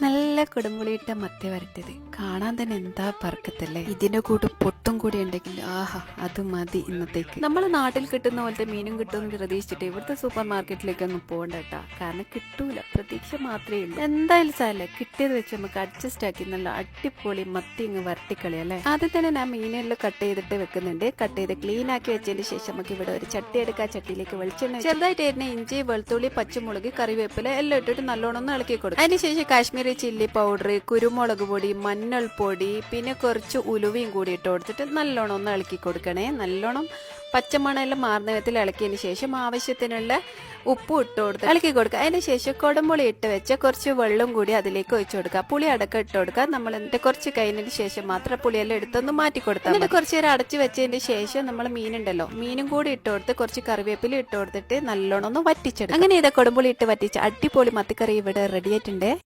നല്ല കുടുംബിട്ട മത്തി വരട്ടിയത്. കാണാൻ തന്നെ എന്താ പറക്കത്തല്ലേ? ഇതിന്റെ കൂട്ട് പൊട്ടും കൂടി ഉണ്ടെങ്കിൽ ആഹാ അത് മതി ഇന്നത്തേക്ക്. നമ്മളെ നാട്ടിൽ കിട്ടുന്ന പോലത്തെ മീനും കിട്ടുമെന്ന് പ്രതീക്ഷിച്ചിട്ട് ഇവിടുത്തെ സൂപ്പർ മാർക്കറ്റിലേക്ക് ഒന്നും പോകണ്ട കേട്ടാ. കാരണം കിട്ടൂല പ്രതീക്ഷ മാത്രമേ ഉള്ളൂ. എന്തായാലും സാറല്ലേ കിട്ടിയത് വെച്ച് നമുക്ക് അഡ്ജസ്റ്റ് ആക്കി നല്ല അടിപൊളി മത്തി ഇങ്ങ് വരട്ടിക്കളി അല്ലേ? ആദ്യം തന്നെ ഞാൻ മീനെല്ലാം കട്ട് ചെയ്തിട്ട് വെക്കുന്നുണ്ട്. കട്ട് ചെയ്ത് ക്ലീൻ ആക്കി വെച്ചതിന് ശേഷം നമുക്ക് ഇവിടെ ഒരു ചട്ടി എടുക്കുക ചട്ടിയിലേക്ക് വെളിച്ചെണ്ണ ചെറുതായിട്ട് ഇഞ്ചി വെളുത്തുള്ളി പച്ചമുളക് കറിവേപ്പില എല്ലാം ഇട്ടിട്ട് നല്ലോണം ഒന്ന് ഇളക്കി കൊടുക്കും. അതിനുശേഷം കാശ്മീരി ചില്ലി പൗഡർ കുരുമുളക് പൊടി മഞ്ഞൾപ്പൊടി പിന്നെ കുറച്ച് ഉലുവയും കൂടി ഇട്ട് കൊടുത്തിട്ട് നല്ലോണം ഒന്ന് ഇളക്കി കൊടുക്കണേ. നല്ലോണം പച്ചമണെല്ലാം മാറുന്ന വിധത്തിൽ ഇളക്കിയതിന് ശേഷം ആവശ്യത്തിനുള്ള ഉപ്പും ഇട്ട് കൊടുത്ത് ഇളക്കി കൊടുക്കുക. അതിന് ശേഷം കുടംപുളി ഇട്ട് വെച്ച് കുറച്ച് വെള്ളം കൂടി അതിലേക്ക് ഒഴിച്ചു കൊടുക്കുക. പുളി അടക്കം ഇട്ട് കൊടുക്കുക. നമ്മൾ എന്നിട്ട് കുറച്ച് കഴിഞ്ഞതിന് ശേഷം മാത്രം പുളിയെല്ലാം എടുത്തൊന്ന് മാറ്റി കൊടുത്താൽ എന്നിട്ട് കുറച്ച് നേരം അടച്ചു വെച്ചതിന് ശേഷം നമ്മൾ മീനുണ്ടല്ലോ മീനും കൂടി ഇട്ട് കൊടുത്ത് കുറച്ച് കറിവേപ്പില ഇട്ട് കൊടുത്തിട്ട് നല്ലോണം ഒന്ന് വറ്റിച്ചെടുക്കും അങ്ങനെ ഇതാ കുടംപുളി ഇട്ട് വറ്റിച്ച് അടിപൊളി മത്തിക്കറി ഇവിടെ റെഡി ആയിട്ടുണ്ട്.